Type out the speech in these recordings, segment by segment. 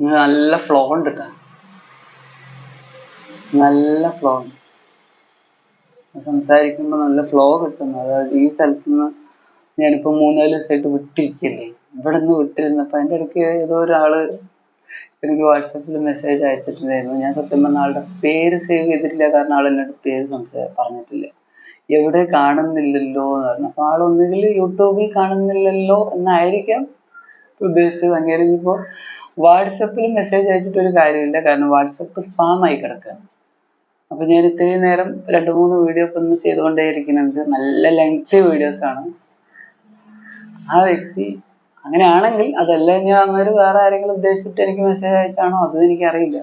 നല്ല ഫ്ലോ ഉണ്ട് ട്ടാ. നല്ല ഫ്ലോ ഉണ്ട്. സംസാരിക്കുമ്പോൾ നല്ല ഫ്ലോ കിട്ടുന്നു. അതായത് ഈ സ്ഥലത്ത് നിന്ന് ഞാനിപ്പോ മൂന്നാൽ ദിവസമായിട്ട് വിട്ടിരിക്കില്ലേ. ഇവിടെ നിന്ന് വിട്ടിരുന്നപ്പോ അതിന്റെ ഇടയ്ക്ക് ഏതോ ഒരാൾ എനിക്ക് വാട്സപ്പിൽ മെസ്സേജ് അയച്ചിട്ടുണ്ടായിരുന്നു. ഞാൻ സത്യം പറഞ്ഞ ആളുടെ പേര് സേവ് ചെയ്തിട്ടില്ല കാരണം ആൾ എന്നോട് പേര് സംസാ പറഞ്ഞിട്ടില്ല. എവിടെ കാണുന്നില്ലല്ലോ എന്ന് പറഞ്ഞു. അപ്പൊ ആളൊന്നുകിൽ യൂട്യൂബിൽ കാണുന്നില്ലല്ലോ എന്നായിരിക്കാം ഉദ്ദേശിച്ചത്. അങ്ങനെ ഇനിയിപ്പോ വാട്സപ്പിൽ മെസ്സേജ് അയച്ചിട്ട് ഒരു കാര്യമില്ല. കാരണം വാട്സപ്പ് സ്പാം ആയി കിടക്കുകയാണ് അപ്പൊ ഞാൻ ഇത്രയും നേരം രണ്ട് മൂന്ന് വീഡിയോ ഒക്കെ ഒന്ന് ചെയ്തുകൊണ്ടേ ഇരിക്കുന്നുണ്ട് നല്ല ലെങ്തി ആണ്. ആ വ്യക്തി അങ്ങനെയാണെങ്കിൽ അതല്ല ഞാൻ അങ്ങനെ വേറെ ആരെങ്കിലും ഉദ്ദേശിച്ചിട്ട് എനിക്ക് മെസ്സേജ് അയച്ചാണോ? അതും എനിക്കറിയില്ല.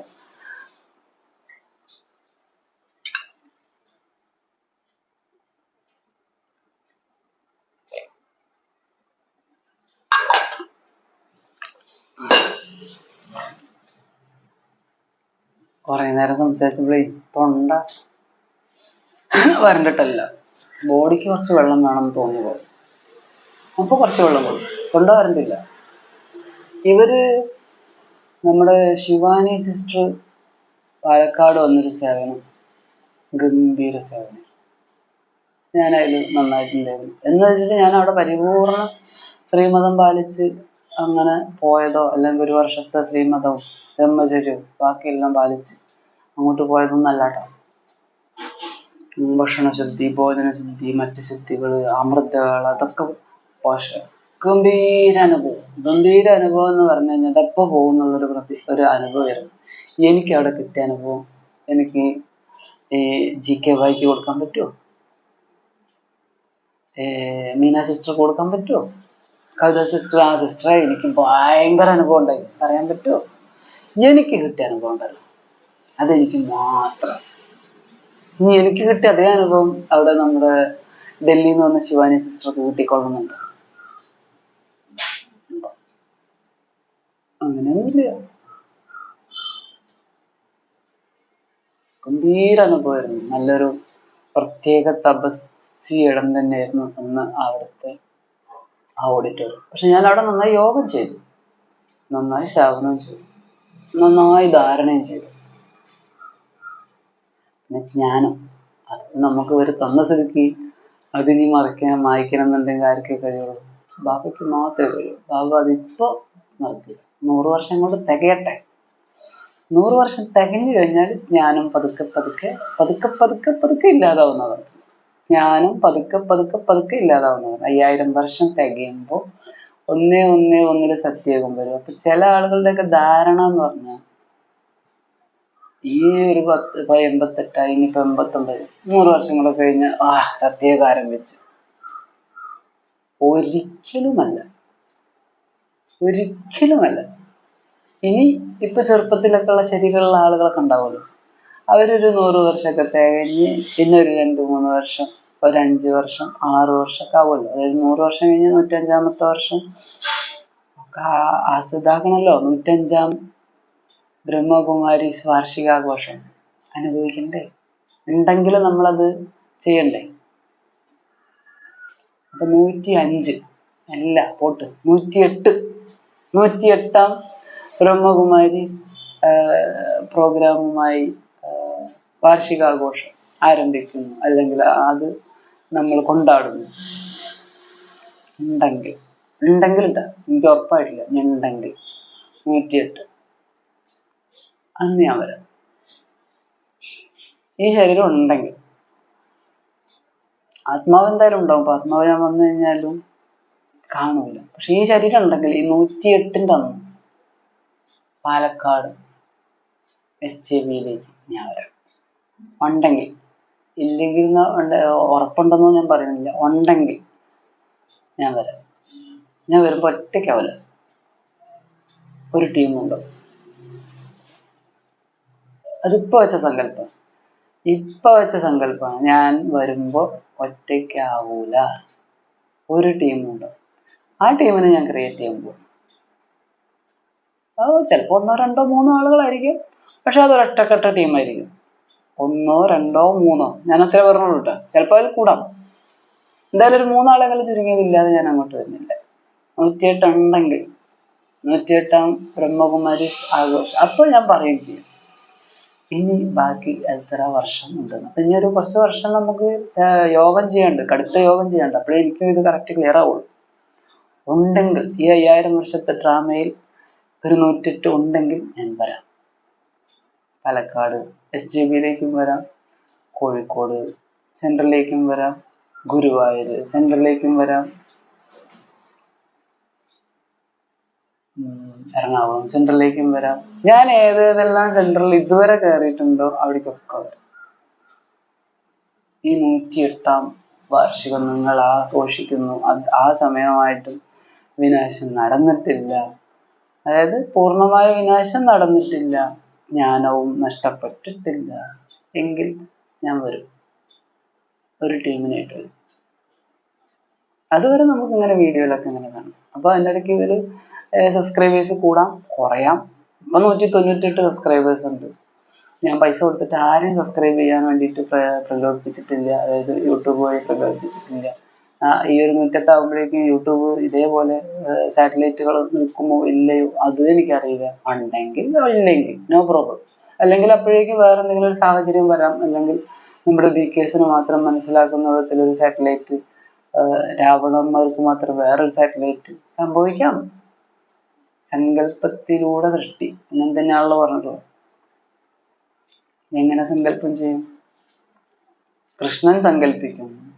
കുറെ നേരം സംസാരിച്ചപ്പോഴേ തൊണ്ട വരണ്ടിട്ടല്ല. ബോഡിക്ക് കുറച്ച് വെള്ളം വേണമെന്ന് തോന്നി പോയി അപ്പൊ കുറച്ച് വെള്ളം കൊടുക്കും തൊണ്ട വരണ്ടില്ല. ഇവർ നമ്മുടെ ശിവാനി സിസ്റ്റർ പാലക്കാട് വന്നൊരു സേവനം. ഗംഭീര സേവനം. ഞാൻ അതിൽ നന്നായിട്ടുണ്ടായിരുന്നു. എന്ന് വെച്ചിട്ട് ഞാൻ അവിടെ പരിപൂർണ ശ്രീമതം പാലിച്ച് അങ്ങനെ പോയതോ അല്ലെങ്കിൽ ഒരു വർഷത്തെ ശ്രീമതവും ബ്രഹ്മചര്യവും ബാക്കിയെല്ലാം പാലിച്ച് അങ്ങോട്ട് പോയതൊന്നും അല്ല കേട്ടോ ഭക്ഷണശുദ്ധി ഭോജനശുദ്ധി മറ്റ് ശുദ്ധികൾ അമൃതകൾ അതൊക്കെ പോഷ ഗംഭീര അനുഭവം. ഗംഭീര അനുഭവം എന്ന് പറഞ്ഞു കഴിഞ്ഞാൽ അതൊക്കെ പോകുന്നുള്ളൊരു പ്രതി ഒരു അനുഭവമായിരുന്നു. എനിക്ക് അവിടെ കിട്ടിയ അനുഭവം എനിക്ക് ഈ ജി കെ വൈക്ക് കൊടുക്കാൻ പറ്റുമോ മീന സിസ്റ്റർ കൊടുക്കാൻ പറ്റുമോ കവിത സിസ്റ്റർ ആ സിസ്റ്ററെ എനിക്ക് ഭയങ്കര അനുഭവം ഉണ്ടായി. പറയാൻ പറ്റുമോ എനിക്ക് കിട്ടിയ അനുഭവം ഉണ്ടല്ലോ. അതെനിക്ക് മാത്രം. ഇനി എനിക്ക് കിട്ടിയ അതേ അനുഭവം അവിടെ നമ്മുടെ ഡൽഹിയിൽ നിന്ന് വന്ന ശിവാനി സിസ്റ്റർ കിട്ടിക്കൊള്ളുന്നുണ്ട്. അങ്ങനെയൊന്നുമില്ല. ഗംഭീര അനുഭവമായിരുന്നു. നല്ലൊരു പ്രത്യേക തപസ്സി ഇടം തന്നെയായിരുന്നു അന്ന് അവിടുത്തെ ആ ഓഡിറ്റോറിയം പക്ഷെ ഞാൻ അവിടെ നന്നായി യോഗം ചെയ്തു. നന്നായി ശാവനം ചെയ്തു. നന്നായി ധാരണയും ചെയ്തു. പിന്നെ ജ്ഞാനം അത് നമുക്ക് ഒരു തന്ന സ്ഥിതിക്ക് അതിനി മറിക്കാൻ മായ്ക്കണം എന്നുണ്ടെങ്കിൽ ആർക്കേ കഴിയുള്ളൂ? ബാബയ്ക്ക് മാത്രമേ കഴിയൂ ബാബ അതിപ്പോ മറക്കില്ല. നൂറ് വർഷം കൊണ്ട് തികയട്ടെ. നൂറ് വർഷം തികഞ്ഞു കഴിഞ്ഞാൽ ജ്ഞാനം പതുക്കെ പതുക്കെ പതുക്കെ പതുക്കെ പതുക്കെ ഇല്ലാതാവുന്നതാണ് ജ്ഞാനം പതുക്കെ പതുക്കെ പതുക്കെ ഇല്ലാതാവുന്നതാണ് അയ്യായിരം വർഷം തികയുമ്പോൾ ഒന്നേ ഒന്നേ ഒന്നിൽ സത്യാകും വരും. അപ്പൊ ചില ആളുകളുടെയൊക്കെ ധാരണ എന്ന് പറഞ്ഞാൽ ഈ ഒരു പത്ത് ഇപ്പൊ എൺപത്തെട്ടായി ഇനിയിപ്പോ എൺപത്തൊമ്പത് നൂറ് വർഷങ്ങളൊക്കെ കഴിഞ്ഞ് ആ സത്യയുഗം ആരംഭിച്ചു. ഒരിക്കലുമല്ല. ഒരിക്കലുമല്ല. ഇനി ഇപ്പൊ ചെറുപ്പത്തിലൊക്കെ ഉള്ള ശരീരമുള്ള ആളുകളൊക്കെ ഉണ്ടാവുമല്ലോ. അവരൊരു നൂറ് വർഷമൊക്കെ തികഞ്ഞ് പിന്നെ ഒരു രണ്ട് മൂന്ന് വർഷം ഒരു അഞ്ച് വർഷം ആറ് വർഷമൊക്കെ ആവുമല്ലോ. അതായത് നൂറ് വർഷം കഴിഞ്ഞ് നൂറ്റഞ്ചാമത്തെ വർഷം. ആസ്വദാക്കണമല്ലോ. നൂറ്റഞ്ചാം ബ്രഹ്മകുമാരി വാർഷികാഘോഷം അനുഭവിക്കണ്ടേ? ഉണ്ടെങ്കിൽ നമ്മളത് ചെയ്യണ്ടേ? അപ്പൊ നൂറ്റി അഞ്ച് അല്ല പോട്ട്. നൂറ്റിയെട്ട്. നൂറ്റിയെട്ടാം ബ്രഹ്മകുമാരി പ്രോഗ്രാമുമായി വാർഷികാഘോഷം ആരംഭിക്കുന്നു. അല്ലെങ്കിൽ അത് നമ്മൾ കൊണ്ടാടുന്നു. ഉണ്ടെങ്കിൽ ഉണ്ടെങ്കിൽ എനിക്ക് ഉറപ്പായിട്ടില്ല. ഞാൻ ഉണ്ടെങ്കിൽ നൂറ്റിയെട്ട്. അന്ന് ഞാൻ വരാം. ഈ ശരീരം ഉണ്ടെങ്കിൽ ആത്മാവ് എന്തായാലും ഉണ്ടാവും. അപ്പൊ ആത്മാവ് ഞാൻ വന്നു കഴിഞ്ഞാലും കാണൂല. പക്ഷെ ഈ ശരീരം ഉണ്ടെങ്കിൽ ഈ നൂറ്റിയെട്ടിന്റെ അന്ന് പാലക്കാട് എസ് ജെ ബിയിലേക്ക് ഞാൻ വരാം. ഉണ്ടെങ്കിൽ ഇല്ലെങ്കിൽ ഉറപ്പുണ്ടെന്നോ ഞാൻ പറയുന്നില്ല. ഉണ്ടെങ്കിൽ ഞാൻ വരാം. ഞാൻ വരുമ്പോ ഒറ്റയ്ക്കാവില്ല ഒരു ടീമുണ്ടാവും അതിപ്പോ വെച്ച സങ്കല്പം. ഇപ്പൊ വെച്ച സങ്കല്പമാണ് ഞാൻ വരുമ്പോ ഒറ്റയ്ക്കാവൂല. ഒരു ടീമുണ്ട്. ആ ടീമിനെ ഞാൻ ക്രിയേറ്റ് ചെയ്യുമ്പോൾ അത് ചിലപ്പോ ഒന്നോ രണ്ടോ മൂന്നോ ആളുകളായിരിക്കും. പക്ഷെ അത് ഒരൊറ്റക്കെട്ട ടീമായിരിക്കും. ഒന്നോ രണ്ടോ മൂന്നോ. ഞാൻ അത്ര പറഞ്ഞോളൂ കേട്ടോ ചിലപ്പോൾ അതിൽ കൂടാം. എന്തായാലും ഒരു മൂന്നാളെങ്കിലും ചുരുങ്ങിയതില്ലാതെ ഞാൻ അങ്ങോട്ട് വരുന്നില്ല. നൂറ്റിയെട്ട് ഉണ്ടെങ്കിൽ നൂറ്റിയെട്ടാം ബ്രഹ്മകുമാരി ആഘോഷം. അപ്പോൾ ഞാൻ പറയുകയും ചെയ്യും. ഇനി ബാക്കി എത്ര വർഷം ഉണ്ടെന്ന് അപ്പൊ ഇനി ഒരു കുറച്ച് വർഷം നമുക്ക് യോഗം ചെയ്യാണ്ട് കടുത്ത യോഗം ചെയ്യാണ്ട്. അപ്പോഴേ എനിക്കും ഇത് കറക്റ്റ് ക്ലിയർ ആവുള്ളൂ. ഉണ്ടെങ്കിൽ ഈ അയ്യായിരം വർഷത്തെ ഡ്രാമയിൽ ഒരു നൂറ്റെട്ട് ഉണ്ടെങ്കിൽ ഞാൻ വരാം. പാലക്കാട് എസ് ജെ ബിയിലേക്കും വരാം. കോഴിക്കോട് സെൻട്രലിലേക്കും വരാം. ഗുരുവായൂർ സെൻട്രലിലേക്കും വരാം. എറണാകുളം സെൻട്രലിലേക്കും വരാം. ഞാൻ ഏതേതെല്ലാം സെൻട്രലിൽ ഇതുവരെ കയറിയിട്ടുണ്ടോ അവിടേക്കൊക്കെ വരാം. ഈ നൂറ്റിയെട്ടാം വാർഷികം നിങ്ങൾ ആഘോഷിക്കുന്നു. ആ സമയമായിട്ടും വിനാശം നടന്നിട്ടില്ല. അതായത് പൂർണമായ വിനാശം നടന്നിട്ടില്ല. ജ്ഞാനവും നഷ്ടപ്പെട്ടിട്ടില്ല. എങ്കിൽ ഞാൻ വരും. ഒരു ടീമിനായിട്ട് വരും. അതുവരെ നമുക്ക് ഇങ്ങനെ വീഡിയോയിലൊക്കെ ഇങ്ങനെ കാണാം. അപ്പൊ അതിന്റെ ഇടയ്ക്ക് ഇതിൽ സബ്സ്ക്രൈബേഴ്സ് കൂടാം കുറയാം. ഇപ്പൊ നൂറ്റി തൊണ്ണൂറ്റെട്ട് സബ്സ്ക്രൈബേഴ്സ് ഉണ്ട്. ഞാൻ പൈസ കൊടുത്തിട്ട് ആരെയും സബ്സ്ക്രൈബ് ചെയ്യാൻ വേണ്ടിയിട്ട് പ്ര- പ്രലോഭിപ്പിച്ചിട്ടില്ല. അതായത് യൂട്യൂബ് വഴി പ്രലോഭിപ്പിച്ചിട്ടില്ല. ഈ ഒരു നൂറ്റെട്ടാകുമ്പോഴേക്കും യൂട്യൂബ് ഇതേപോലെ സാറ്റലൈറ്റുകൾ നിൽക്കുമോ ഇല്ലയോ അതും എനിക്കറിയില്ല. ഉണ്ടെങ്കിൽ ഇല്ലെങ്കിൽ നോ പ്രോബ്ലം അല്ലെങ്കിൽ അപ്പോഴേക്കും വേറെ എന്തെങ്കിലും ഒരു സാഹചര്യം വരാം. അല്ലെങ്കിൽ നമ്മുടെ ബി കേസിന് മാത്രം മനസ്സിലാക്കുന്ന വിധത്തിൽ ഒരു സാറ്റലൈറ്റ് രാവണന്മാർക്ക് മാത്രം വേറൊരു സാറ്റലൈറ്റ് സംഭവിക്കാം. സങ്കല്പത്തിലൂടെ സൃഷ്ടി. അങ്ങനെ തന്നെയാണല്ലോ പറഞ്ഞിട്ടുള്ളത്. എങ്ങനെ സങ്കല്പം ചെയ്യും? കൃഷ്ണൻ സങ്കല്പിക്കും.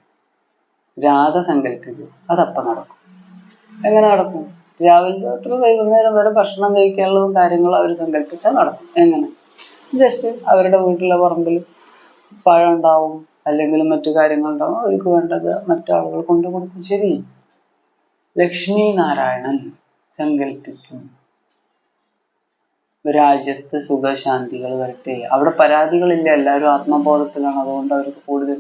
രാധ സങ്കല്പിക്കും അതപ്പം നടക്കും. എങ്ങനെ നടക്കും? രാവിലെ തൊട്ട് വൈകുന്നേരം വരെ ഭക്ഷണം കഴിക്കാനുള്ളതും കാര്യങ്ങളും അവർ സങ്കല്പിച്ചാൽ നടക്കും. എങ്ങനെ? ജസ്റ്റ് അവരുടെ വീട്ടിലെ പറമ്പിൽ പഴം ഉണ്ടാവും അല്ലെങ്കിൽ മറ്റു കാര്യങ്ങളുണ്ടാവും അവർക്ക് വേണ്ടത് മറ്റാളുകൾ കൊണ്ടു കൊടുക്കും. ശരി. ലക്ഷ്മി നാരായണൻ സങ്കല്പിക്കും രാജ്യത്ത് സുഖശാന്തികൾ വരട്ടെ. അവിടെ പരാതികളില്ല. എല്ലാവരും ആത്മബോധത്തിലാണ്. അതുകൊണ്ട് അവർക്ക് കൂടുതൽ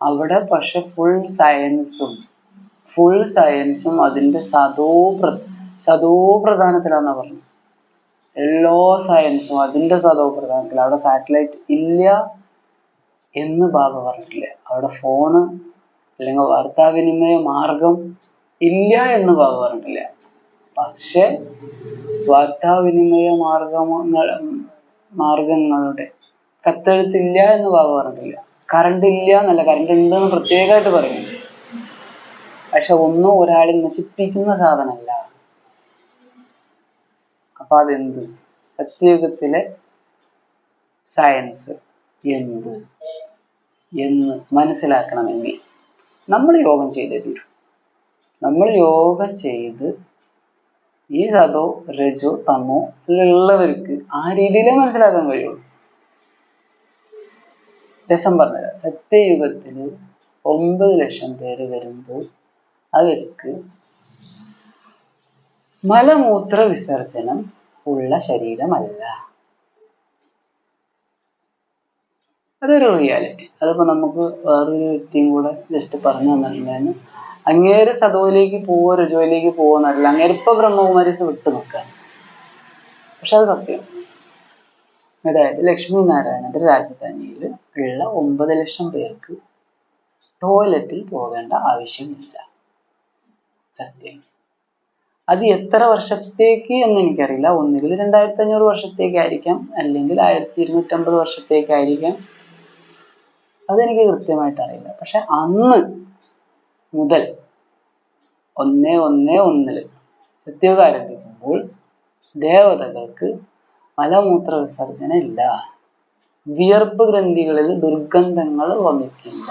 അവിടെ പക്ഷെ ഫുൾ സയൻസും ഫുൾ സയൻസും അതിന്റെ സതോ സതോ പ്രധാനത്തിലാന്നാ പറഞ്ഞത് എല്ലാ സയൻസും അതിന്റെ സതോ പ്രധാനത്തിൽ അവിടെ സാറ്റലൈറ്റ് ഇല്ല എന്ന് ബാബ പറഞ്ഞിട്ടില്ല. അവിടെ ഫോണ് അല്ലെങ്കിൽ വാർത്താവിനിമയ മാർഗം ഇല്ല എന്ന് ബാബ പറഞ്ഞിട്ടില്ല. പക്ഷെ വാർത്താവിനിമയ മാർഗങ്ങൾ മാർഗങ്ങളുടെ കത്തെഴുത്തില്ല എന്ന് ബാബ പറഞ്ഞിട്ടില്ല. കറണ്ട് ഇല്ല എന്നല്ല കറണ്ട് ഉണ്ട് എന്ന് പ്രത്യേകമായിട്ട് പറയും. പക്ഷെ ഒന്നും ഒരാളെ നശിപ്പിക്കുന്ന സാധനമല്ല. അപ്പൊ അതെന്ത്? സത്യയുഗത്തിലെ സയൻസ് എന്ത്? എന്ന് മനസ്സിലാക്കണമെങ്കിൽ നമ്മൾ യോഗം ചെയ്തേ തീരും. നമ്മൾ യോഗ ചെയ്ത് ഈ സതോ രജോ തമോ ഇതിലുള്ളവർക്ക് ആ രീതിയിലേ മനസ്സിലാക്കാൻ കഴിയുള്ളൂ. രസം പറഞ്ഞുതരാം. സത്യയുഗത്തിൽ ഒമ്പത് ലക്ഷം പേര് വരുമ്പോൾ അവർക്ക് മലമൂത്ര വിസർജനം ഉള്ള ശരീരമല്ല. അതൊരു റിയാലിറ്റി അതിപ്പോ നമുക്ക് വേറൊരു വ്യക്തിയും കൂടെ ജസ്റ്റ് പറഞ്ഞു തന്നിട്ടുണ്ടായിരുന്നു. അങ്ങേര് സതോയിലേക്ക് പോവോ രജോയിലേക്ക് പോവോന്നറിയില്ല എന്നല്ല അങ്ങേരിപ്പോ ബ്രഹ്മകുമാരീസ് വിട്ടു നിൽക്കാണ് പക്ഷെ അത് സത്യം. അതായത് ലക്ഷ്മി നാരായണന്റെ രാജധാനിയിൽ ഉള്ള ഒമ്പത് ലക്ഷം പേർക്ക് ടോയ്ലറ്റിൽ പോകേണ്ട ആവശ്യമില്ല. സത്യം. അത് എത്ര വർഷത്തേക്ക് എന്ന് എനിക്കറിയില്ല. ഒന്നുകിൽ രണ്ടായിരത്തി അഞ്ഞൂറ് വർഷത്തേക്കായിരിക്കാം അല്ലെങ്കിൽ ആയിരത്തി ഇരുന്നൂറ്റമ്പത് വർഷത്തേക്കായിരിക്കാം അതെനിക്ക് കൃത്യമായിട്ട് അറിയില്ല. പക്ഷെ അന്ന് മുതൽ ഒന്നേ ഒന്നേ ഒന്നിൽ സത്യയുഗം ആരംഭിക്കുമ്പോൾ ദേവതകൾക്ക് മലമൂത്ര വിസർജന ഇല്ല വിയർപ്പ് ഗ്രന്ഥികളിൽ ദുർഗന്ധങ്ങൾ വമിക്കില്ല.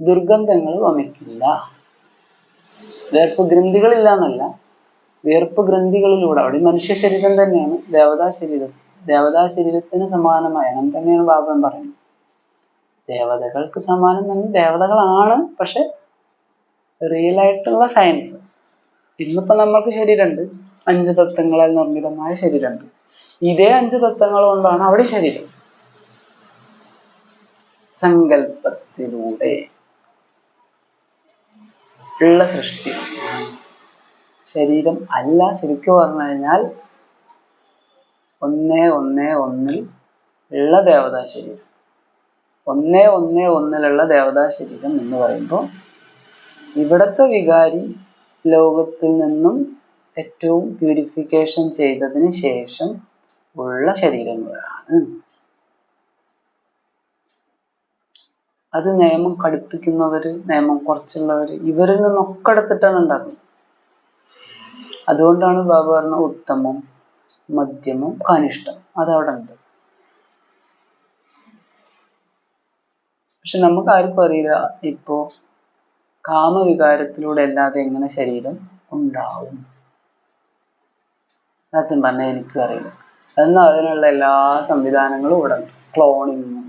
ദുർഗന്ധങ്ങൾ വമിക്കില്ല. വിയർപ്പ് ഗ്രന്ഥികളില്ല എന്നല്ല വിയർപ്പ് ഗ്രന്ഥികളിലൂടെ അവിടെ മനുഷ്യ ശരീരം തന്നെയാണ്. ദേവതാ ശരീരം ദേവതാ ശരീരത്തിന് സമാനമായ അങ്ങനെ തന്നെയാണ് ബാബൻ പറയുന്നത്. ദേവതകൾക്ക് സമാനം തന്നെ ദേവതകളാണ് പക്ഷെ റിയൽ ആയിട്ടുള്ള സയൻസ് ഇന്നിപ്പോ നമ്മൾക്ക് ശരീരമുണ്ട്. അഞ്ച് തത്വങ്ങളാൽ നിർമ്മിതമായ ശരീരമുണ്ട്. ഇതേ അഞ്ച് തത്വങ്ങൾ കൊണ്ടാണ് അവിടെ ശരീരം. സങ്കല്പത്തിലൂടെ ഉള്ള സൃഷ്ടി. ശരീരം അല്ല ശരിക്കും പറഞ്ഞു കഴിഞ്ഞാൽ ഒന്നേ ഒന്നേ ഒന്നിൽ ഉള്ള ദേവതാ ശരീരം. ഒന്നേ ഒന്നേ ഒന്നിലുള്ള ദേവതാ ശരീരം എന്ന് പറയുമ്പോൾ ഇവിടത്തെ വികാരി ലോകത്തിൽ നിന്നും ഏറ്റവും പ്യൂരിഫിക്കേഷൻ ചെയ്തതിന് ശേഷം ഉള്ള ശരീരങ്ങളാണ്. അത് നിയമം കടുപ്പിക്കുന്നവര് നിയമം കുറച്ചുള്ളവര് ഇവരിൽ നിന്നൊക്കെ എടുത്തിട്ടാണ് ഉണ്ടാക്കുന്നത്. അതുകൊണ്ടാണ് ബാബ പറഞ്ഞ ഉത്തമം മധ്യമം കനിഷ്ഠം. അതവിടെ ഉണ്ട്. പക്ഷെ നമുക്ക് ആർക്കും അറിയില്ല ഇപ്പോ കാമവികാരത്തിലൂടെ അല്ലാതെ എങ്ങനെ ശരീരം ഉണ്ടാവും. സത്യം പറഞ്ഞാൽ എനിക്കും അറിയില്ല. എന്നാൽ അതിനുള്ള എല്ലാ സംവിധാനങ്ങളും ഇവിടെ ഉണ്ട്. Cloning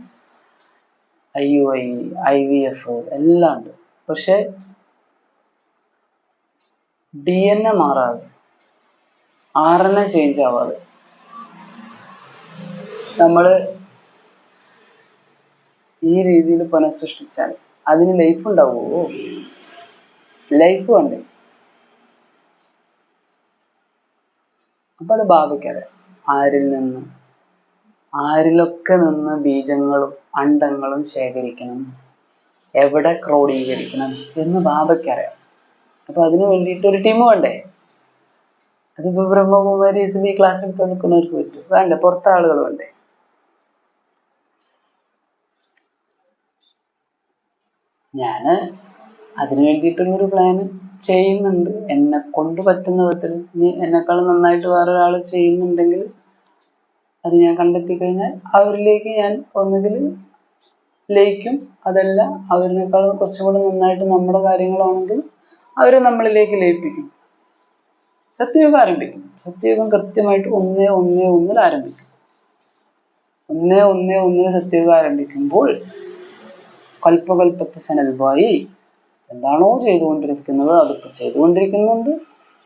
I U I I V F എല്ലാം ഉണ്ട്. പക്ഷെ ഡി എൻ എ മാറാതെ ആർ എൻ എ ചേഞ്ച് ആവാതെ നമ്മൾ ഈ രീതിയിൽ പുനഃസൃഷ്ടിച്ചാൽ അതിന് ലൈഫ് ഉണ്ടാവുമോ? ലൈഫ് വേണ്ടേ? അപ്പൊ അത് ഭാവിക്കാതെ ആരിൽ നിന്ന് ആരിലൊക്കെ നിന്ന് ബീജങ്ങളും അണ്ടങ്ങളും ശേഖരിക്കണം. എവിടെ ക്രോഡീകരിക്കണം എന്ന് ബാബയ്ക്കറിയാം അപ്പൊ അതിന് വേണ്ടിയിട്ട് ഒരു ടീം വേണ്ടേ? അതിപ്പോ ബ്രഹ്മകുമാരി ഈ ക്ലാസ് എടുത്ത് കൊടുക്കുന്നവർക്ക് പറ്റും. വേണ്ട പുറത്തെ ആളുകൾ വേണ്ടേ? ഞാൻ അതിനു വേണ്ടിയിട്ടുള്ളൊരു പ്ലാൻ ചെയ്യുന്നുണ്ട്. എന്നെ കൊണ്ട് പറ്റുന്ന വിധത്തിൽ ഇനി എന്നെക്കാളും നന്നായിട്ട് വേറൊരാൾ ചെയ്യുന്നുണ്ടെങ്കിൽ അത് ഞാൻ കണ്ടെത്തി കഴിഞ്ഞാൽ അവരിലേക്ക് ഞാൻ ഒന്നുകിൽ ലയിക്കും. അതല്ല അവരിനേക്കാളും കുറച്ചും കൂടെ നന്നായിട്ട് നമ്മുടെ കാര്യങ്ങളാണെങ്കിൽ അവരെ നമ്മളിലേക്ക് ലയിപ്പിക്കും. സത്യയുഗം ആരംഭിക്കും. സത്യയുഗം കൃത്യമായിട്ട് ഒന്നേ ഒന്നേ ഒന്നിൽ ആരംഭിക്കും. ഒന്നേ ഒന്നേ ഒന്നിൽ സത്യയുഗം ആരംഭിക്കുമ്പോൾ കൽപ്പകൽപ്പത്തെ സനൽബായി എന്താണോ ചെയ്തുകൊണ്ടിരിക്കുന്നത് അതിപ്പോൾ ചെയ്തുകൊണ്ടിരിക്കുന്നുണ്ട്.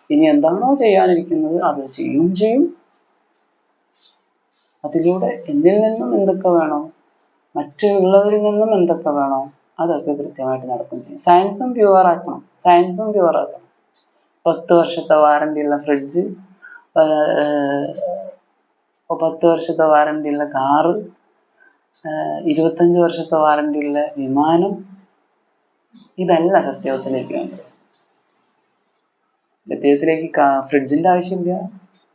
ഇനി എന്താണോ ചെയ്യാനിരിക്കുന്നത് അത് ചെയ്യും ചെയ്യും. അതിലൂടെ എന്നിൽ നിന്നും എന്തൊക്കെ വേണോ? മറ്റുള്ളവരിൽ നിന്നും എന്തൊക്കെ വേണോ? അതൊക്കെ കൃത്യമായിട്ട് നടക്കും ചെയ്യും. സയൻസും പ്യുവർ ആക്കണം. സയൻസും പ്യുവർ ആക്കണം. പത്ത് വർഷത്തെ വാറണ്ടി ഉള്ള ഫ്രിഡ്ജ് പത്ത് വർഷത്തെ വാറണ്ടി ഉള്ള കാറ് ഇരുപത്തഞ്ച് വർഷത്തെ വാറണ്ടി ഉള്ള വിമാനം ഇതല്ല സത്യവത്തിലേക്ക് വേണ്ടത്. സത്യവത്തിലേക്ക് കാ ഫ്രിഡ്ജിന്റെ ആവശ്യമില്ല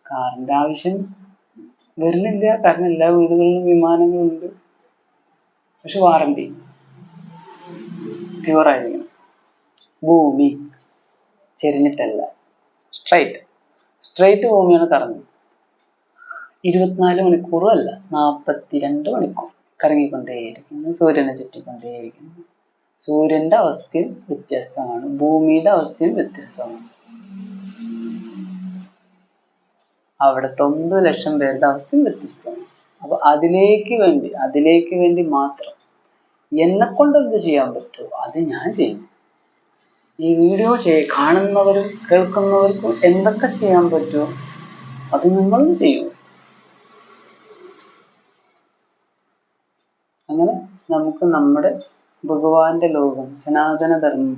കാറിന്റെ ആവശ്യം വരുന്നില്ല കാരണം എല്ലാ വീടുകളിലും വിമാനങ്ങളുണ്ട്. പക്ഷെ വാറണ്ടി. ക്യൂറായിരിക്കണം ഭൂമി ചെരിഞ്ഞിട്ടല്ല. സ്ട്രൈറ്റ് സ്ട്രൈറ്റ് ഭൂമിയാണ് കറങ്ങുന്നത് ഇരുപത്തിനാല് മണിക്കൂറും അല്ല നാൽപ്പത്തിരണ്ട് മണിക്കൂർ കറങ്ങിക്കൊണ്ടേയിരിക്കുന്നു സൂര്യനെ ചുറ്റിക്കൊണ്ടേയിരിക്കുന്നു. സൂര്യന്റെ അവസ്ഥയും വ്യത്യസ്തമാണ് ഭൂമിയുടെ അവസ്ഥയും വ്യത്യസ്തമാണ്. അവിടുത്തെ ഒമ്പത് ലക്ഷം പേരുടെ അവസ്ഥയും വ്യത്യസ്തമാണ്. അപ്പൊ അതിലേക്ക് വേണ്ടി അതിലേക്ക് വേണ്ടി മാത്രം എന്നെ കൊണ്ട് എന്ത് ചെയ്യാൻ പറ്റുമോ അത് ഞാൻ ചെയ്യും. ഈ വീഡിയോ ചെയ് കാണുന്നവരും കേൾക്കുന്നവർക്കും എന്തൊക്കെ ചെയ്യാൻ പറ്റുമോ അത് നിങ്ങളും ചെയ്യൂ. അങ്ങനെ നമുക്ക് നമ്മുടെ ഭഗവാന്റെ ലോകം സനാതന ധർമ്മം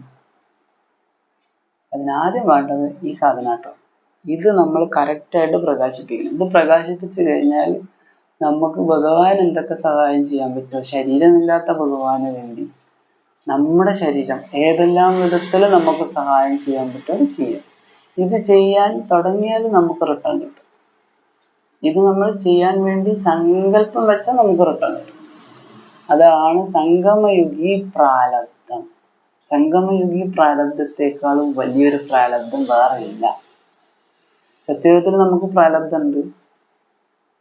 അതിനാദ്യം വേണ്ടത് ഈ സാധനാട്ടോ ഇത് നമ്മൾ കറക്റ്റായിട്ട് പ്രകാശിപ്പിക്കണം. ഇത് പ്രകാശിപ്പിച്ചു കഴിഞ്ഞാൽ നമുക്ക് ഭഗവാൻ എന്തൊക്കെ സഹായം ചെയ്യാൻ പറ്റുമോ ശരീരമില്ലാത്ത ഭഗവാന് വേണ്ടി നമ്മുടെ ശരീരം ഏതെല്ലാം വിധത്തിൽ നമുക്ക് സഹായം ചെയ്യാൻ പറ്റുമോ അത് ചെയ്യാം. ഇത് ചെയ്യാൻ തുടങ്ങിയാൽ നമുക്ക് റിട്ടേൺ കിട്ടും. ഇത് നമ്മൾ ചെയ്യാൻ വേണ്ടി സങ്കല്പം വെച്ചാൽ നമുക്ക് റിട്ടേൺ കിട്ടും. അതാണ് സംഗമയുഗി പ്രാലബ്ധം. സംഗമയുഗി പ്രാലബ്ധത്തെക്കാളും വലിയൊരു പ്രാലബ്ധം വേറെ ഇല്ല സത്യയുഗത്തിൽ നമുക്ക് പ്രാലബ്ധമുണ്ട്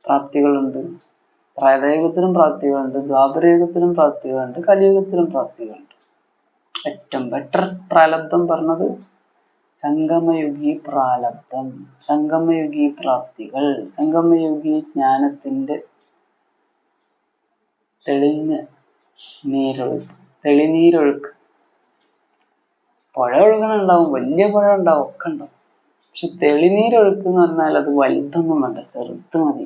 പ്രാപ്തികളുണ്ട് ത്രേതയുഗത്തിലും പ്രാപ്തികളുണ്ട് ദ്വാപരയുഗത്തിലും പ്രാപ്തികളുണ്ട് കലിയുഗത്തിലും പ്രാപ്തികളുണ്ട്. ഏറ്റവും ബെറ്റർ പ്രാലബ്ധം പറഞ്ഞത് സംഗമയുഗി പ്രാലബ്ധം സംഗമയുഗി പ്രാപ്തികൾ സംഗമയുഗി ജ്ഞാനത്തിന്റെ തെളിഞ്ഞ നീരൊഴുക്ക് തെളിനീരൊഴുക്ക്. പുഴ ഒഴുകണുണ്ടാവും വലിയ പുഴ ഉണ്ടാവും ഒക്കെ ഉണ്ടാവും. പക്ഷെ തെളിനീരൊഴുക്ക് എന്ന് പറഞ്ഞാൽ അത് വലുതൊന്നും വേണ്ട ചെറുത് മതി.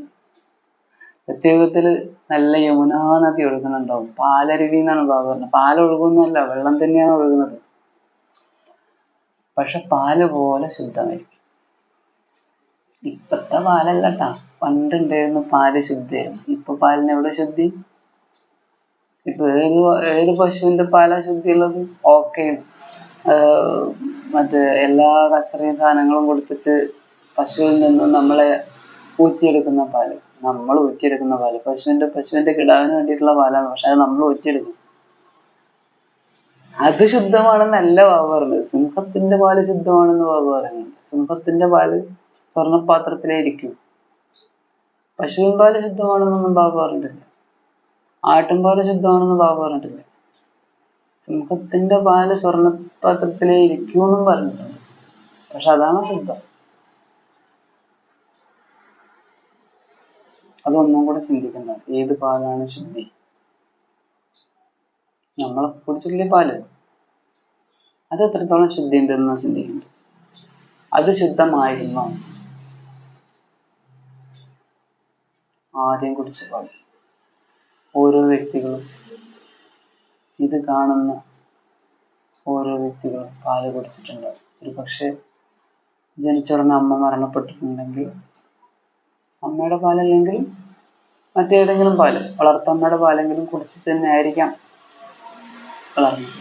സത്യയുഗത്തിൽ നല്ല യമുനാ നദി ഒഴുകുന്നുണ്ടാവും പാലരുവി എന്നാണ് ബാബു പറഞ്ഞത്. പാലൊഴുകുന്നല്ല വെള്ളം തന്നെയാണ് ഒഴുകുന്നത്. പക്ഷെ പാൽ പോലെ ശുദ്ധമായിരിക്കും. ഇപ്പത്തെ പാലല്ലട്ടാ. പണ്ടുണ്ടായിരുന്നു പാൽ ശുദ്ധിയായിരുന്നു ഇപ്പൊ പാലിന് എവിടെ ശുദ്ധി? ഇപ്പൊ ഏത് പശുവിന്റെ പാലാ ശുദ്ധിയുള്ളത്? ഓക്കെ. മറ്റേ എല്ലാ കച്ചറയും സാധനങ്ങളും കൊടുത്തിട്ട് പശുവിൽ നിന്നും നമ്മളെ ഊറ്റിയെടുക്കുന്ന പാൽ. നമ്മൾ ഊറ്റിയെടുക്കുന്ന പാൽ. പശുവിന്റെ പശുവിന്റെ കിടാവിന് വേണ്ടിയിട്ടുള്ള പാലാണ്. പക്ഷെ അത് നമ്മൾ ഊറ്റിയെടുക്കും. അത് ശുദ്ധമാണെന്നല്ല ബാബു പറഞ്ഞത് സിംഹത്തിന്റെ പാൽ ശുദ്ധമാണെന്ന് വാവ് പറയുന്നുണ്ട്. സിംഹത്തിന്റെ പാൽ സ്വർണപാത്രത്തിലേ ഇരിക്കും. പശുവിൻ പാൽ ശുദ്ധമാണെന്നൊന്നും വാവ് പറഞ്ഞിട്ടില്ല. ആട്ടിൻ പാൽ ശുദ്ധമാണെന്ന് ബാബു പറഞ്ഞിട്ടില്ല? സിംഹത്തിന്റെ പാൽ സ്വർണപാത്രത്തിലേ ഇരിക്കൂ എന്നും പറഞ്ഞിട്ടുണ്ട്. പക്ഷെ അതാണ് ശുദ്ധം അതൊന്നും കൂടെ ചിന്തിക്കണ്ട. ഏത് പാലാണ് ശുദ്ധി? നമ്മളെ കുടിച്ചില്ലേ പാൽ? അത് എത്രത്തോളം ശുദ്ധി ഉണ്ടെന്ന് ചിന്തിക്കുന്നുണ്ട് അത് ശുദ്ധമായിരുന്നോ. ആദ്യം കുടിച്ച പാൽ ഓരോ വ്യക്തികളും. ഇത് കാണുന്ന ഓരോ വ്യക്തികളും പാൽ കുടിച്ചിട്ടുണ്ട്. ഒരു പക്ഷെ ജനിച്ച ഉടനെ അമ്മ മരണപ്പെട്ടിട്ടുണ്ടെങ്കിൽ അമ്മയുടെ പാലല്ലെങ്കിൽ മറ്റേതെങ്കിലും പാൽ വളർത്തമ്മയുടെ പാലെങ്കിലും കുടിച്ചിട്ട് തന്നെ ആയിരിക്കാം വളർന്നത്.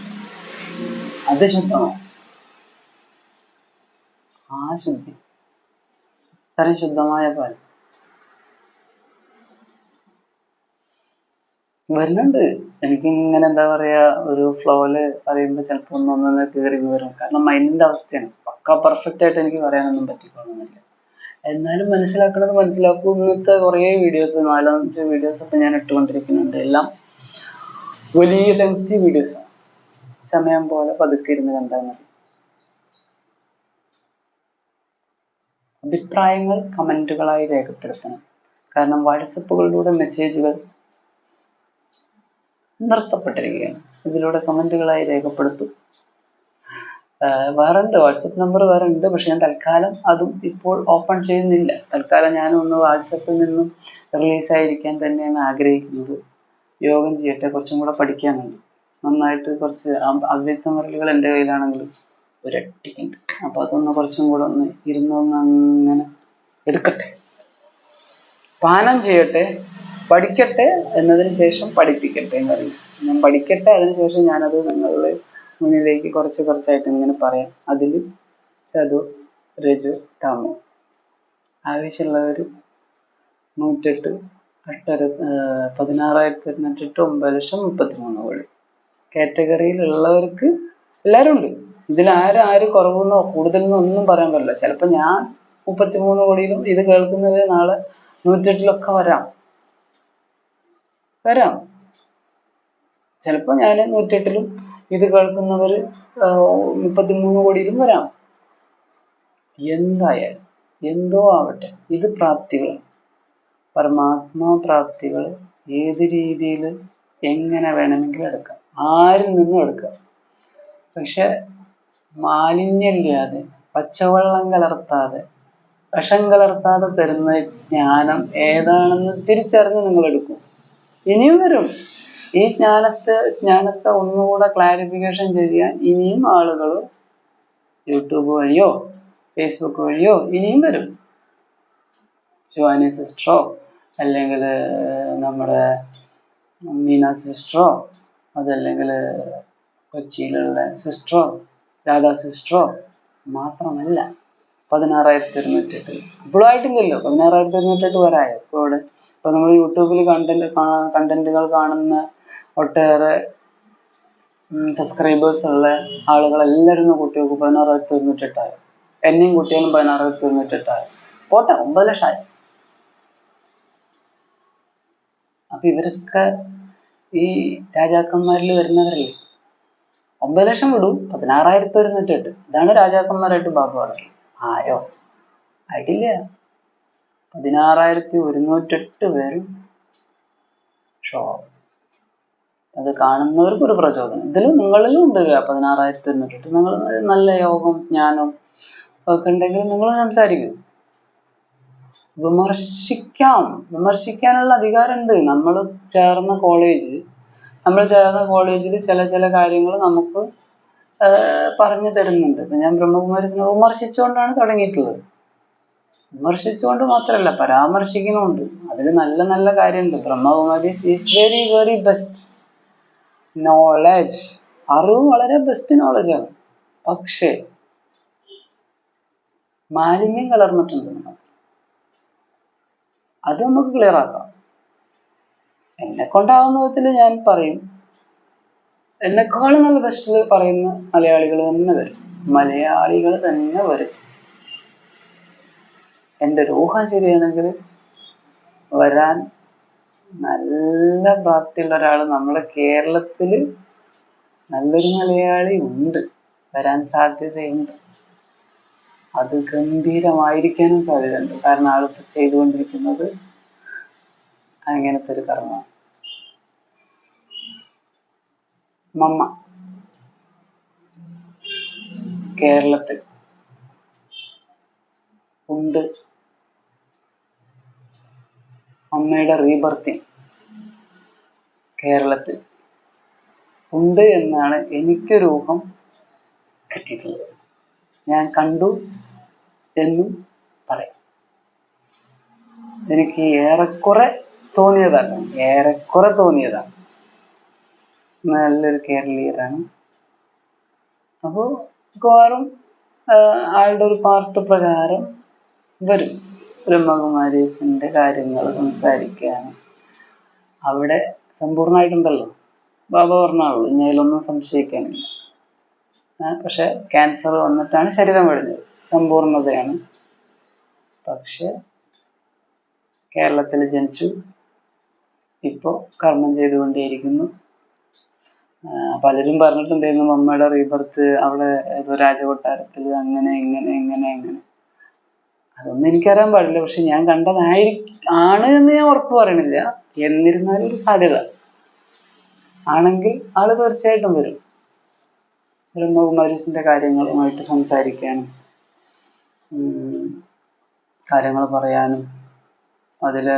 അത് ശുദ്ധമോ ആ ശുദ്ധി അത്രയും ശുദ്ധമായ പാൽ വരുന്നുണ്ട്. എനിക്ക് ഇങ്ങനെ എന്താ പറയാ ഒരു ഫ്ലോയിൽ പറയുമ്പോ ചിലപ്പോ ഒന്നൊന്നു കയറി വരും കാരണം മൈൻഡിന്റെ അവസ്ഥയാണ്. പക്ക പെർഫെക്റ്റ് ആയിട്ട് എനിക്ക് പറയാനൊന്നും പറ്റിക്കൊള്ളുന്നില്ല എന്നാലും മനസ്സിലാക്കണത് മനസ്സിലാക്കും. ഇന്നത്തെ കുറേ വീഡിയോസ് നാലഞ്ച് വീഡിയോസ് ഒക്കെ ഞാൻ ഇട്ടുകൊണ്ടിരിക്കുന്നുണ്ട്. എല്ലാം വലിയ ലെങ്തി വീഡിയോസ് ആണ്. സമയം പോലെ പതുക്കെ ഇരുന്ന് കണ്ടാൽ മതി. അഭിപ്രായങ്ങൾ കമന്റുകളായി രേഖപ്പെടുത്തണം. കാരണം വാട്സപ്പുകളിലൂടെ മെസ്സേജുകൾ നിർത്തപ്പെട്ടിരിക്കുകയാണ്. ഇതിലൂടെ കമന്റുകളായി രേഖപ്പെടുത്തും. വേറുണ്ട് വാട്സപ്പ് നമ്പർ വേറുണ്ട് പക്ഷെ ഞാൻ തൽക്കാലം അതും ഇപ്പോൾ ഓപ്പൺ ചെയ്യുന്നില്ല. തൽക്കാലം ഞാൻ ഒന്ന് വാട്സപ്പിൽ നിന്നും റിലീസ് ആയിരിക്കാൻ തന്നെയാണ് ആഗ്രഹിക്കുന്നത്. യോഗം ചെയ്യട്ടെ കുറച്ചും കൂടെ പഠിക്കാനുണ്ട് നന്നായിട്ട് കുറച്ച് അവ- അവ്യക്ത മുരളികൾ എന്റെ കയ്യിലാണെങ്കിലും ഒരട്ടിക്കുണ്ട് അപ്പൊ അതൊന്ന് കുറച്ചും കൂടെ ഒന്ന് ഇരുന്നൊന്ന് അങ്ങനെ എടുക്കട്ടെ. പാനം ചെയ്യട്ടെ. പഠിക്കട്ടെ എന്നതിന് ശേഷം പഠിപ്പിക്കട്ടെ എന്ന് പറയും. ഞാൻ പഠിക്കട്ടെ അതിനുശേഷം ഞാനത് നിങ്ങളുടെ മുന്നിലേക്ക് കുറച്ച് കുറച്ചായിട്ട് ഇങ്ങനെ പറയാം. അതിൽ ചതു രജു തമു. ആവശ്യമുള്ളവർ നൂറ്റെട്ട് എട്ടര പതിനാറായിരത്തി ഇരുന്നൂറ്റെട്ട് ഒമ്പത് ലക്ഷം മുപ്പത്തിമൂന്ന് കോടി. കാറ്റഗറിയിലുള്ളവർക്ക് എല്ലാവരും ഉണ്ട്. ഇതിൽ ആരും ആര് കുറവെന്നോ കൂടുതലെന്നോ ഒന്നും പറയാൻ പറ്റില്ല. ചിലപ്പോൾ ഞാൻ മുപ്പത്തിമൂന്ന് കോടിയിലും ഇത് കേൾക്കുന്നവർ നാളെ നൂറ്റെട്ടിലൊക്കെ വരാം. വരാം. ചിലപ്പോൾ ഞാൻ നൂറ്റെട്ടിലും ഇത് കേൾക്കുന്നവർ മുപ്പത്തിമൂന്ന് കോടിയിലും വരാം. എന്തായാലും എന്തോ ആവട്ടെ ഇത് പ്രാപ്തികൾ പരമാത്മാ പ്രാപ്തികൾ ഏത് രീതിയിൽ എങ്ങനെ വേണമെങ്കിലും എടുക്കാം. ആരിൽ നിന്നും എടുക്കാം. പക്ഷെ മാലിന്യമില്ലാതെ പച്ചവെള്ളം കലർത്താതെ വിഷം കലർത്താതെ തരുന്ന ജ്ഞാനം ഏതാണെന്ന് തിരിച്ചറിഞ്ഞ് നിങ്ങൾ എടുക്കും ഇനിയും വരും. ഈ ജ്ഞാനത്തെ ജ്ഞാനത്തെ ഒന്നുകൂടെ ക്ലാരിഫിക്കേഷൻ ചെയ്യാൻ ഇനിയും ആളുകൾ യൂട്യൂബ് വഴിയോ ഫേസ്ബുക്ക് വഴിയോ ഇനിയും വരും. ശിവാനി സിസ്റ്ററോ അല്ലെങ്കിൽ നമ്മുടെ മീന സിസ്റ്ററോ അതല്ലെങ്കിൽ കൊച്ചിയിലുള്ള സിസ്റ്ററോ രാധാ സിസ്റ്ററോ മാത്രമല്ല. പതിനാറായിരത്തി ഇരുന്നൂറ്റെട്ട് ഇപ്പോഴും ആയിട്ടില്ലല്ലോ പതിനാറായിരത്തി ഇരുന്നൂറ്റെട്ട് വരായോ? ഇപ്പോൾ ഇവിടെ ഇപ്പൊ നമ്മൾ യൂട്യൂബിൽ കണ്ടന്റ് കണ്ടന്റുകൾ കാണുന്ന ഒട്ടേറെ സബ്സ്ക്രൈബേഴ്സ് ഉള്ള ആളുകൾ എല്ലാവരും കുട്ടികൾക്ക് പതിനാറായിരത്തി തൊണ്ണൂറ്റെട്ടായി എന്നെയും കുട്ടികളും പതിനാറായിരത്തി തൊണ്ണൂറ്റെട്ടായി പോട്ടെ ഒമ്പത് ലക്ഷമായി. അപ്പൊ ഇവരൊക്കെ ഈ രാജാക്കന്മാരിൽ വരുന്നവരല്ലേ? ഒമ്പത് ലക്ഷം വിടും പതിനാറായിരത്തി ഒരുന്നൂറ്റെട്ട് ഇതാണ് രാജാക്കന്മാരായിട്ട് ബാബു പറയുന്നത്. ആയോ? ആയിട്ടില്ല? പതിനാറായിരത്തി ഒരുന്നൂറ്റെട്ട് പേരും ഷോ. അത് കാണുന്നവർക്ക് ഒരു പ്രചോദനം. ഇതിലും നിങ്ങളിലും ഉണ്ട് പതിനാറായിരത്തി ഒരുന്നൂറ്റെട്ട് നിങ്ങൾ നല്ല യോഗം ജ്ഞാനം ഒക്കെ ഉണ്ടെങ്കിൽ നിങ്ങൾ സംസാരിക്കും. വിമർശിക്കാം. വിമർശിക്കാനുള്ള അധികാരമുണ്ട്. നമ്മൾ ചേർന്ന കോളേജ് നമ്മൾ ചേർന്ന കോളേജിൽ ചില ചില കാര്യങ്ങൾ നമുക്ക് പറഞ്ഞു തരുന്നുണ്ട്. ഞാൻ ബ്രഹ്മകുമാരിസിനെ വിമർശിച്ചുകൊണ്ടാണ് തുടങ്ങിയിട്ടുള്ളത്. വിമർശിച്ചുകൊണ്ട് മാത്രമല്ല പരാമർശിക്കുന്നുണ്ട് അതിൽ നല്ല നല്ല കാര്യമുണ്ട്. Brahma Kumaris is very very best knowledge അറിവ് വളരെ ബെസ്റ്റ് നോളജാണ് പക്ഷേ മാലിന്യം കലർന്നിട്ടുണ്ട് നമുക്ക് അത് നമുക്ക് ക്ലിയർ ആക്കാം. എന്നെ കൊണ്ടാവുന്ന വിധത്തിൽ ഞാൻ പറയും എന്നെക്കാളും നല്ല ബെസ്റ്റിൽ പറയുന്ന മലയാളികൾ തന്നെ വരും. മലയാളികൾ തന്നെ വരും. എന്റെ ഒരു ഊഹം ശരിയാണെങ്കിൽ വരാൻ നല്ല പ്രാപ്തിയുള്ള ഒരാൾ നമ്മുടെ കേരളത്തിൽ നല്ലൊരു മലയാളി ഉണ്ട്. വരാൻ സാധ്യതയുണ്ട്. അത് ഗംഭീരമായിരിക്കാനും സാധ്യതയുണ്ട്. കാരണം ആളിപ്പോൾ ചെയ്തുകൊണ്ടിരിക്കുന്നത് അങ്ങനത്തെ ഒരു കർമ്മമാണ്. മമ്മ. കേരളത്തിൽ ഉണ്ട് അമ്മയുടെ റീബർത്തിങ് കേരളത്തിൽ ഉണ്ട് എന്നാണ് എനിക്ക് ഊഹം കിട്ടിയിട്ടുള്ളത്. ഞാൻ കണ്ടു എന്നും പറയും. എനിക്ക് ഏറെക്കുറെ തോന്നിയതാണ്. ഏറെക്കുറെ തോന്നിയതാണ്. നല്ലൊരു കേരളീയരാണ് അപ്പോൾ മിക്കവാറും ആളുടെ ഒരു പാർട്ട് പ്രകാരം വരും. ബ്രഹ്മകുമാരീസിന്റെ കാര്യങ്ങൾ സംസാരിക്കാൻ അവിടെ സമ്പൂർണമായിട്ടുണ്ടല്ലോ. ബാബ പറഞ്ഞാളൂ ഇനി അതിലൊന്നും സംശയിക്കാനില്ല. പക്ഷെ ക്യാൻസർ വന്നിട്ടാണ് ശരീരം വെടിഞ്ഞത്. സമ്പൂർണതയാണ് പക്ഷെ കേരളത്തിൽ ജനിച്ചു ഇപ്പോൾ കർമ്മം ചെയ്തുകൊണ്ടേയിരിക്കുന്നു. പലരും പറഞ്ഞിട്ടുണ്ടായിരുന്നു മമ്മയുടെ റീബർത്ത് അവിടെ ഏതോ രാജകൊട്ടാരത്തിൽ അങ്ങനെ ഇങ്ങനെ ഇങ്ങനെ ഇങ്ങനെ. അതൊന്നും എനിക്കറിയാൻ പാടില്ല പക്ഷെ ഞാൻ കണ്ടതായി ആണ് എന്ന് ഞാൻ ഉറപ്പ് പറയണില്ല. എന്നിരുന്നാലും ഒരു സാധ്യത. ആണെങ്കിൽ ആൾ തീർച്ചയായിട്ടും വരും. ബ്രഹ്മകുമാരീസിന്റെ കാര്യങ്ങളുമായിട്ട് സംസാരിക്കാനും കാര്യങ്ങൾ പറയാനും അതിൽ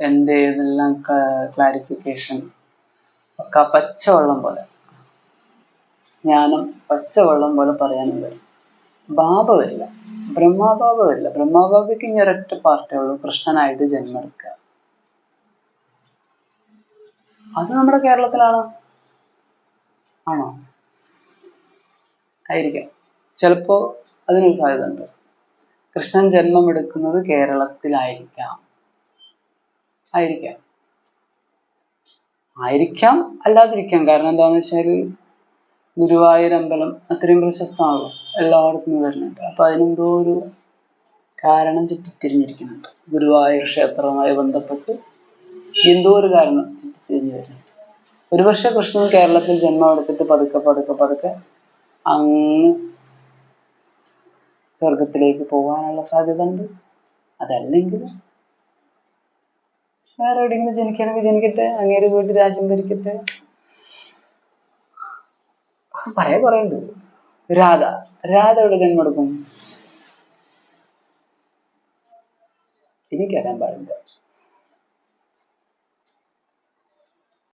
എന്ത് ഏതെല്ലാം ക്ലാരിഫിക്കേഷൻ പച്ചവെള്ളം പോലെ. ജ്ഞാനം പച്ചവെള്ളം പോലെ പറയാനും വരും. ബാബ വരില്ല ബ്രഹ്മബാബ വരില്ല ബ്രഹ്മബാബയ്ക്ക് ഇനി ഒരൊറ്റ പാർട്ടേ ഉള്ളൂ. കൃഷ്ണനായിട്ട് ജന്മെടുക്കുക. അത് നമ്മുടെ കേരളത്തിലാണോ? ആണോ? ആയിരിക്കാം. ചിലപ്പോ അതിനൊരു സാധ്യത ഉണ്ട് കൃഷ്ണൻ ജന്മം എടുക്കുന്നത് കേരളത്തിലായിരിക്കാം. ആയിരിക്കാം. ആയിരിക്കാം അല്ലാതിരിക്കാം. കാരണം എന്താന്ന് വെച്ചാൽ ഗുരുവായൂർ അമ്പലം അത്രയും പ്രശസ്തമാണല്ലോ. എല്ലായിടത്തും വരുന്നുണ്ട്. അപ്പൊ അതിനെന്തോ ഒരു കാരണം ചുറ്റിത്തിരിഞ്ഞിരിക്കുന്നുണ്ട്. ഗുരുവായൂർ ക്ഷേത്രവുമായി ബന്ധപ്പെട്ട് എന്തോ ഒരു കാരണം ചുറ്റിത്തിരിഞ്ഞു വരുന്നുണ്ട്. ഒരുപക്ഷെ കൃഷ്ണൻ കേരളത്തിൽ ജന്മം എടുത്തിട്ട് പതുക്കെ പതുക്കെ പതുക്കെ അങ്ങ് സ്വർഗത്തിലേക്ക് പോകാനുള്ള സാധ്യത ഉണ്ട് അതല്ലെങ്കിൽ വേറെ എവിടെയെങ്കിലും ജനിക്കണമെങ്കിൽ ജനിക്കട്ടെ അങ്ങേര് പോയിട്ട് രാജ്യം ഭരിക്കട്ടെ. പറയാ പറയണ്ട് രാധ. രാധ എവിടെ ജന്മം എടുക്കും? എനിക്കറിയാൻ പാടില്ല.